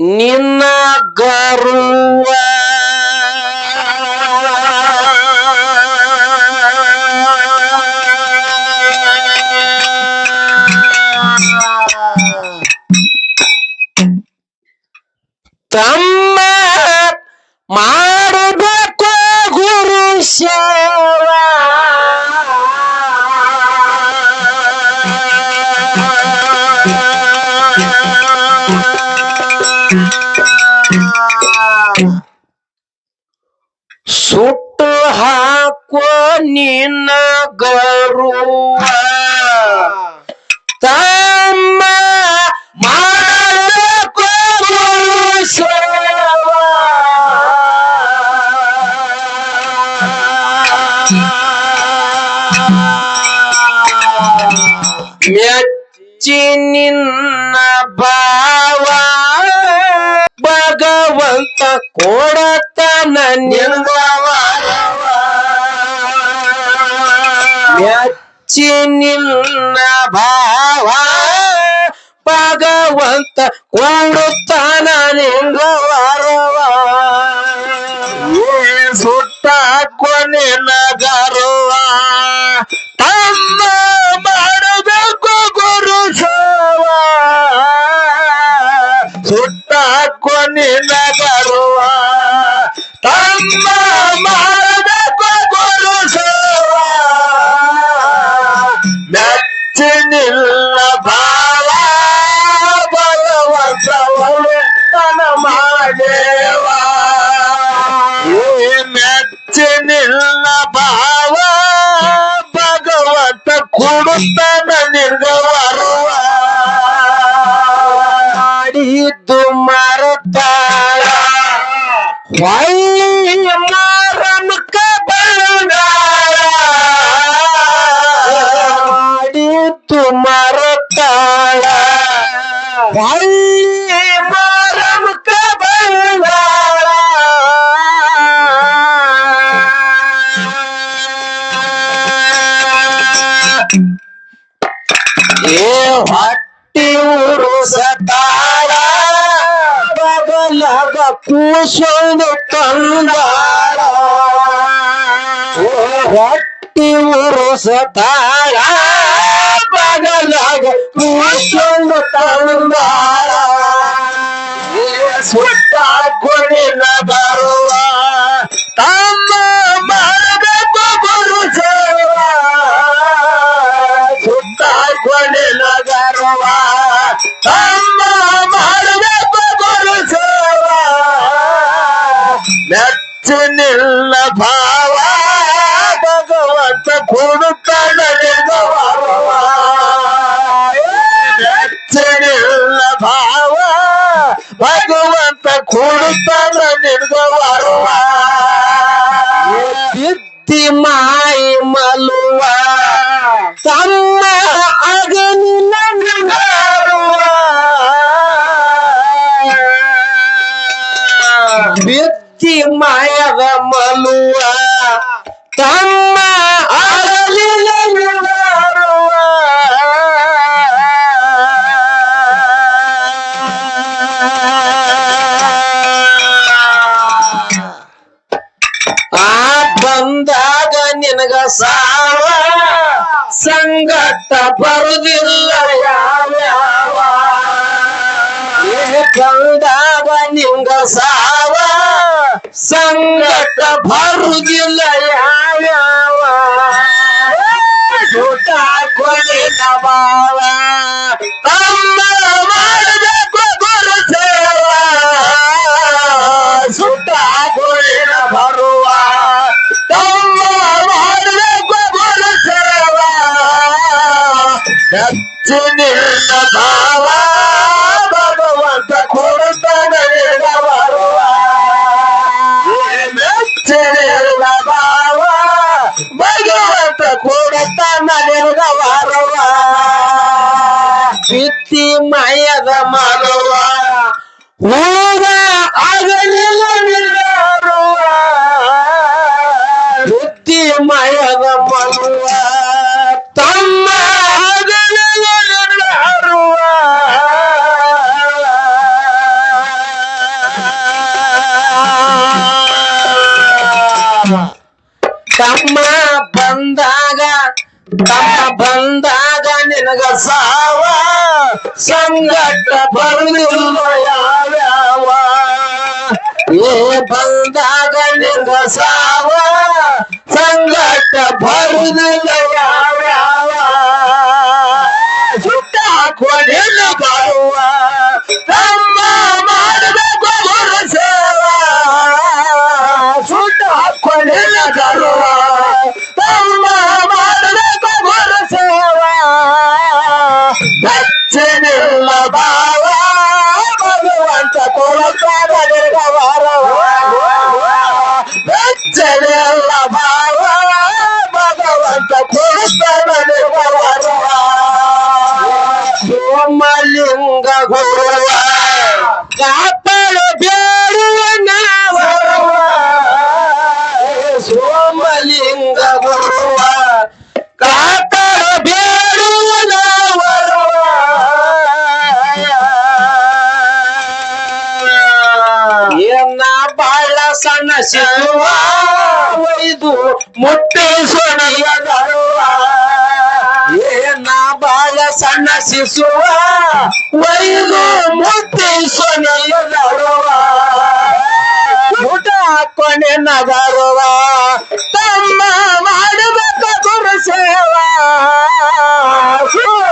ನಿನ್ನ ಗರುವ ತಮ್ಮ ಸುಟ್ಟು ಹಾಕೋ ನಿನ್ನ ಗರುವ ತಮ್ಮ ಮೆಚ್ಚಿ ನಿನ್ನ ಭಾವ ಭಗವಂತ ವರವ. ಮೆಚ್ಚಿ ನಿನ್ನ ಭಾವ ಭಗವಂತ ಕೊಡುತ್ತಾನ ನಿಂಗ ವಾರವ ಸುಟ್ಟ ನಗರ ಗರುವ ನಿರ್ಗವರುವ. ಮಾಡಿದ್ದು ಮರತಾಳ. ಕೂಸೊಂದು ತಂದಾಳ. ಹೊಟ್ಟಿ ಉರುಸತಾಳ ಬಗಲಗ ಕೂಸೊಂದು ತಂದಾಳ. ಭಗವಂತ ಕೊಡುತ್ತಾನ ಬಿತ್ತಿ ಮಾಯಿ ಮಲುವ ತಮ್ಮ ಅಗನಿನ ಬಿತ್ತಿ ಮಾಯದ ಮಲುವ ತಮ್ಮ ಸಂಗಟ ಬರುದಿಲ್ಲ ಏ ಬಂದಾಗ ನಿಂದ ಸಾವ ಸಂಗಟ ಬರುದಿಲ್ಲ ಯಾವ ಸುಟ್ಟ ಒಯ್ದು ಮುಟ್ಟಿ ಸೊನೆಯ ದರುವ ಏನ ಬಾಳ ಸಣ್ಣ ಶಿಶುವ ಒಯ್ದು ಮುಟ್ಟಿ ಸೊನೆಯ ದರುವ ಊಟ ಹಾಕೊಂಡೆ ನಗರುವ ತಮ್ಮ ಮಾಡಬೇಕ ಗುರು ಸೇವಾ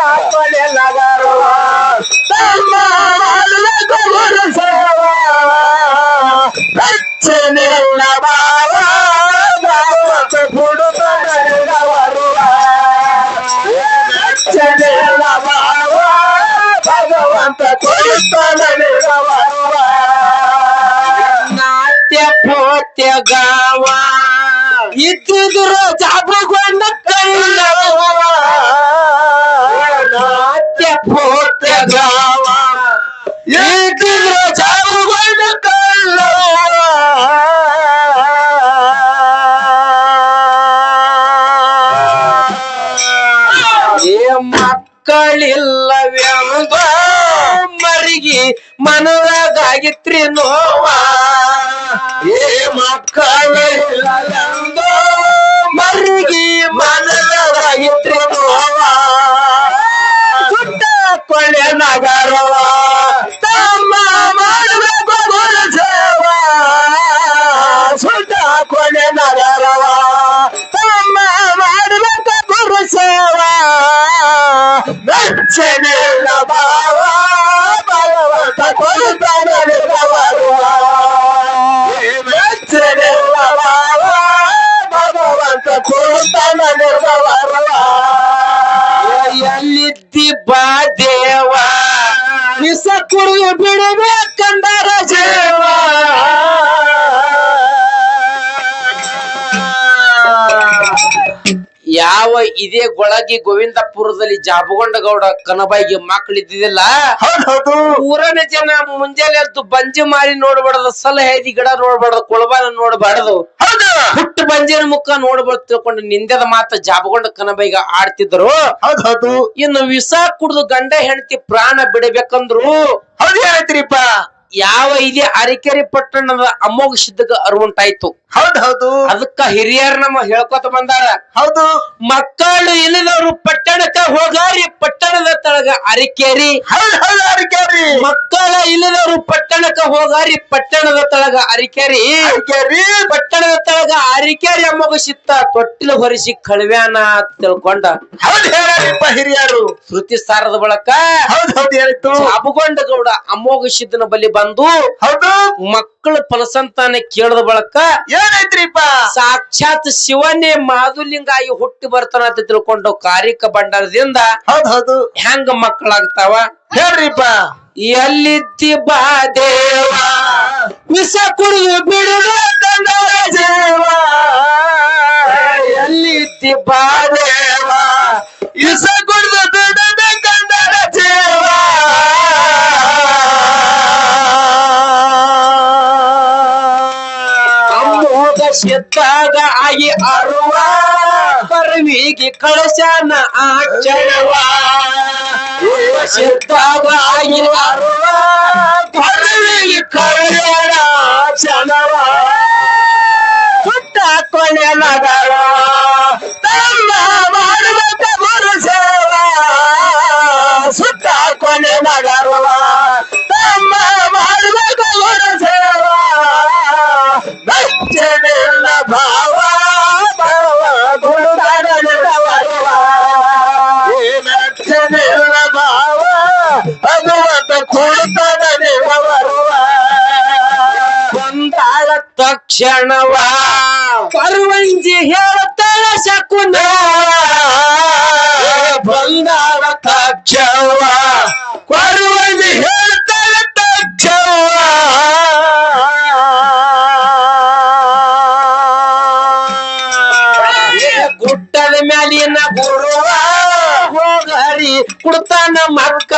ಹಾಕೊಂಡೆ ನಗರುವ ತಮ್ಮ ಮಾಡಬೇಕ ಗುರು ಸೇವಾ ರಕ್ಷಣೆಲ್ಲ ಮಕ್ಕಳಿಲ್ಲವೆಂಬ ಮರಿಗಿ ಮನದಾಗಿತ್ರಿ ನೋವ ಏ ಮಕ್ಕಳಿಲ್ಲವೆಂಬ ಮರಿಗಿ ಮನದಾಗಿತ್ರಿ ನೋವ ಸುಟ್ಟ ಕೊಳೆ ನಗರವ. ತಮ್ಮ ಮಾಡಬೇಕು ಗುರು ಸೇವ. ಸುಟ್ಟ ಕೊಳೆ ನಗರವ. ತಮ್ಮ ಮಾಡಬೇಕು ಗುರು ಸೇವ ಮೆಚ್ಚನಿಲ್ಲ ಯಾವ ಇದೇ ಗೊಳಗಿ ಗೋವಿಂದಪುರದಲ್ಲಿ ಜಾಬಗೊಂಡಗೌಡ ಕನಬಾಯಿಗೆ ಮಕ್ಕಳಿದ್ದಿದ್ದಿಲ್ಲ? ಊರನ ಜನ ಮುಂಜಾನೆ ಎದ್ದು ಬಂಜಿ ಮಾರಿ ನೋಡ್ಬಾರ್ದು ಸಲಹೆದಿ ಗಿಡ ನೋಡ್ಬಾರ್ದು ಕೊಳಬಾನ ನೋಡ್ಬಾರ್ದು. ಹೌದು. ಹುಟ್ಟು ಬಂಜಿನ ಮುಖ ನೋಡ್ಬಾರ್ದು ತಿಳ್ಕೊಂಡು ನಿಂದದ ಮಾತ ಜಾಬಗೊಂಡ ಕನಬಾಯಿಗ ಆಡ್ತಿದ್ರು. ಇನ್ನು ವಿಷ ಕುಡ್ದು ಗಂಡ ಹೆಂಡತಿ ಪ್ರಾಣ ಬಿಡಬೇಕಂದ್ರು. ಹೌದು ಹೇಳ್ತೀರಿಪ್ಪ. ಯಾವ ಇದೆ ಅರಿಕೆರೆ ಪಟ್ಟಣದ ಅಮೋಘ ಸಿದ್ಧಗ ಅರುವುಂಟಾಯ್ತು ಹೌದು ಹೌದು. ಅದಕ್ಕ ಹಿರಿಯರ್ ನಮ್ಮ ಹೇಳ್ಕೊತ ಬಂದಾರ. ಹೌದು. ಮಕ್ಕಳು ಇಲ್ಲದವರು ಪಟ್ಟಣಕ್ಕ ಹೋಗಾರಿ ಪಟ್ಟಣದ ತಳಗ ಅರಿಕೇರಿ. ಹೌದು ಹೌದು ಮಕ್ಕಳ ಇಲ್ಲದವರು ಪಟ್ಟಣಕ್ಕ ಹೋಗಾರಿ ಪಟ್ಟಣದ ತಳಗ ಅರಿಕೇರಿ. ಪಟ್ಟಣದ ತಳಗ ಅರಿಕೇರಿ ಅಮ್ಮಗ ಸಿತ್ತ ತೊಟ್ಟಿಲು ಹೊರಿಸಿ ಕಳವ್ಯಾನ ಅಂತ ತಿಳ್ಕೊಂಡ. ಹೌದು ಹೇಳಪ್ಪ ಹಿರಿಯರು. ಶ್ರುತಿ ಸಾರದ ಬಳಕ ಹೌದು ಹೌದು ಹೇಳಿತ್ತು ಅಬಗೊಂಡ ಗೌಡ ಅಮ್ಮಗ ಸಿದ್ದನ ಬಲಿ ಬಂದು ಹೌದು. ಮಕ್ಕಳು ಫಲಸಂತಾನ ಕೇಳದ ಬಳಕ ಏನೈತ್ರಿಪ್ಪ? ಸಾಕ್ಷಾತ್ ಶಿವನೇ ಮಾಧುಲಿಂಗಾಗಿ ಹುಟ್ಟಿ ಬರ್ತಾನ ಅಂತ ತಿಳ್ಕೊಂಡು ಕಾರಿಕ ಭಂಡಾರದಿಂದ ಹೌದು ಹೌದು. ಹೆಂಗ ಮಕ್ಕಳಾಗ್ತಾವ? ಹೇಳ್ರಿಪ್ಪ. ಎಲ್ಲಿದ್ದಿ ಬಾ ದೇವ? ವಿಷ ಕುಡಿದು ಬಿಡುವ ದೇವ. ಎಲ್ಲಿದ್ದಿ ಬಾ ದೇವ? ಇಸ ಕುಡಿದು ಸಿದ್ದಾಗ ಆಗಿ ಅರುವ. ಪರವಿಗೆ ಕಳಶನ ಆಚರವ. ಎತ್ತಾಗ ಆಗಿ ಅರುವ. ಪರವಿಗೆ ಕಳಶನ ಬಂದಾಳ ಕರುವಂಜಿ ಹೇಳ್ತಾಳ ಶಕುನ. ಬಂದಾಳ ತಕ್ಷವ ಪರವಂಜಿ ಹೇಳ್ತಾಳ ತಕ್ಷವ ಗುಟ್ಟದ ಮ್ಯಾಲಿನ ಗುರುವ ಹೋಗರಿ ಕುಡ್ತಾನ ಮಕ್ಕಳವ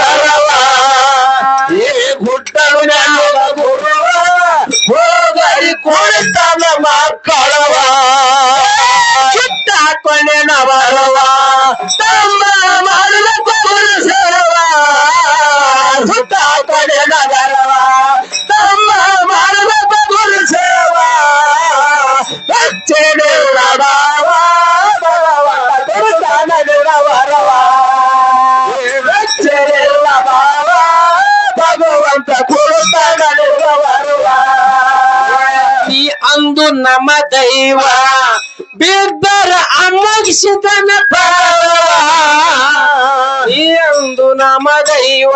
ದೈವ ಬಿದ್ದರ ಅಮ್ಮಗಿಸಿದನ ನೀ ನಮ ದೈವ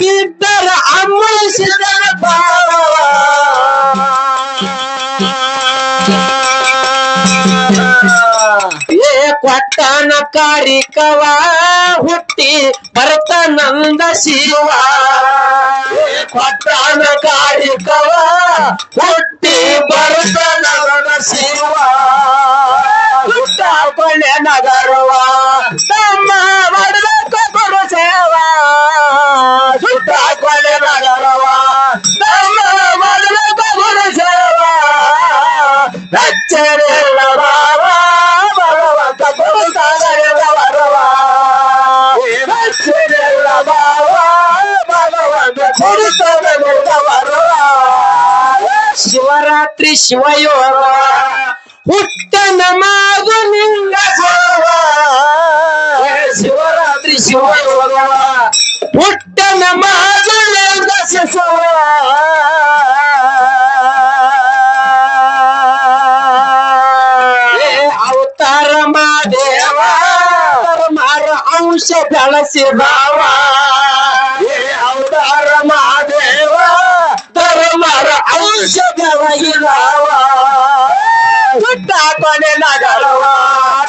ಬಿದ್ದರ ಅಮ್ಮಗಿಸಿದನ ಏ ಕೊಟ್ಟನ ಕಾರಿಕವ ಹುಟ್ಟಿ ಭರತ ನಂದ ಶಿವ. ಕೊಟ್ಟನ ಕಾರಿಕವ ಹುಟ್ಟಿ ಭರತ ನಂದ ಶಿವ ಹುಟ್ಟ ನಗರವ ತಮ್ಮ ಶಿವರಾತ್ರಿ ಹುಟ್ಟ ನಮಾದು ನಿಂಗ ಶಿವರಾತ್ರಿ ಶಿವಯೋಗ ಹುಟ್ಟ ನಮಾದು ನಿಂಗ ಏ ಅವತಾರ ಮಾದೇವ ಮಾರ ಅಂಶ ಬೆಳಸಿ ಕೊನೆ ನಗರವ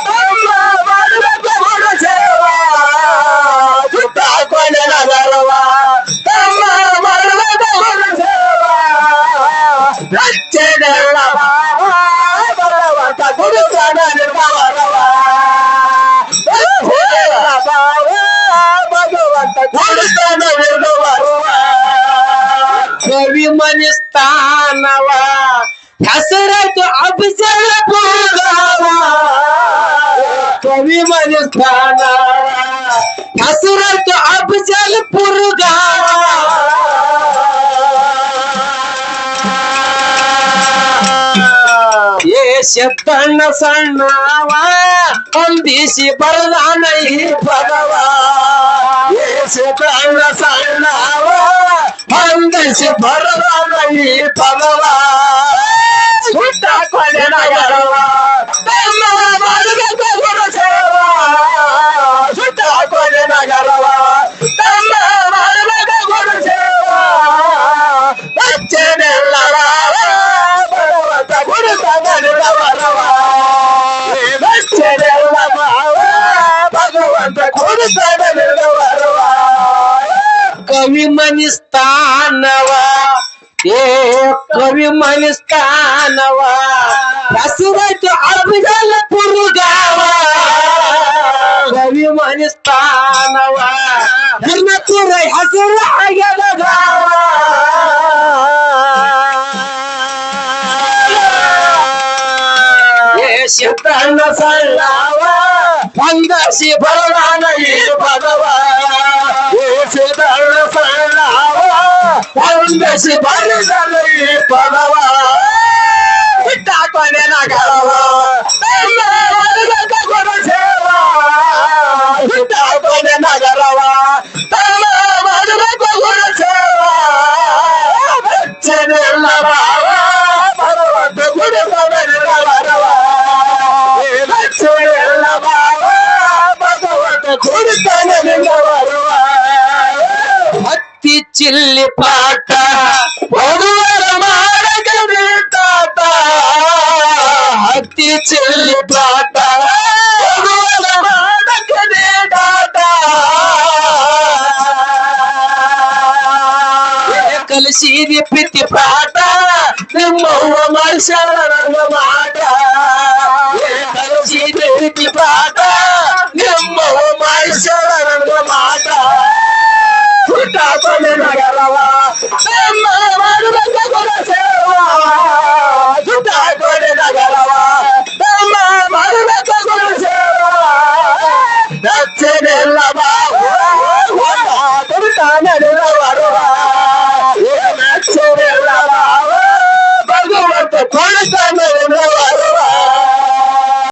ತಮ್ಮ ಮಾಡಬೇಕು ಗುರು ಸೇವ ಸುಟ್ಟ ಕೊನೆ ನಗರವ ತಮ್ಮ ಮಾಡಬೇಕು ಗುರು ಸೇವ ರಕ್ಷಣೆಲ್ಲ ಭಾವ ಭಗವಂತ ಗುರುತನ ನಿರ್ಭವರವ ರಕ್ಷಣೆಲ್ಲ ಭಾವ ಭಗವಂತ ಗುರುತನ ನಿರ್ಭವರವ ಕವಿ ಮನಿ ಸ್ಥಾನವ ಹೆಸರಾಯ್ತು ಅಭಿಜಲ ಪೂರ್ಗವ ಕವಿ ಮನಿ ಸ್ಥಾನ ಹೆಸರಾಯ್ತು ಅಭಿಜಲ ಏ ಶಬ್ದಣ್ಣ ಸಣ್ಣವ ಹೊಂದಿಸಿ ಬರದಾನ ಈ ಪದವ ಏ ಶಬ್ದಣ್ಣ ಸಣ್ಣವ ಹೊಂದಿಸಿ ಬರದಾನ ಈ ಪದವ ಸುಟ್ಟ ಕೊನೆ ನಗರವ ತಮ್ಮ ಮಾಡಬೇಕು ಗುರು ಸೇವ ಸುಟ್ಟ ಕೊನೆ ನಗರವ ತಮ್ಮ ಮಾಡಬೇಕು ಗುರು ಸೇವ ರಕ್ಷಣೆಲ್ಲ ಭಗವಂತ ಗುರು ತಗಲಿಡವರವ ರಕ್ಷಣೆಲ್ಲ ಭಾವ ಭಗವಂತ ಗುರು ತಗಲಿಡವರವ ಕವಿ ಮನಿ ಸ್ಥಾನವ ಏ ಕವಿ ಮನಿ ಸ್ಥಾನವ ಹಸುರೈತು ಅಭಿಜಲ ಪುರುಗಾವ. ಕವಿ ಮನಿ ಸ್ಥಾನವ ಧರ್ಮಪುರ ಹಸಿರು ಆಗ್ಯದ ಗಾವ. ಸಿದ್ದಣ್ಣ ಸಲ್ಲಾವ ಹೊಂದಸಿ ಬರದಾನ ಈ ಸಿದಳ್ಳ ಸಣ್ಣವ. ಹೊಂದಸಿ ಬರದಾನ ಈ ಪದವ. ಬಿಟ್ಟ ಕೊನೆ ನಗರವ ಎಲ್ಲ ಬರದಕ್ಕ ಗುರುಸೇವ ಬಿಟ್ಟ ಕೊನೆ ನಗರವ. ಬರದಕ್ಕ ಗುರುಸೇವ ಬೆಚ್ಚನೆಲ್ಲ ಭಗವಂತ ಗುರುಸವೆಲ್ಲ ಬರವ. ಬೆಚ್ಚನೆಲ್ಲ ಭಗವಂತ ಗುರುತಾನೆ ಬರುವ. ಹತ್ತಿ ಚಿಲ್ಲಿ ಪಾಟ من شاء رحمه الله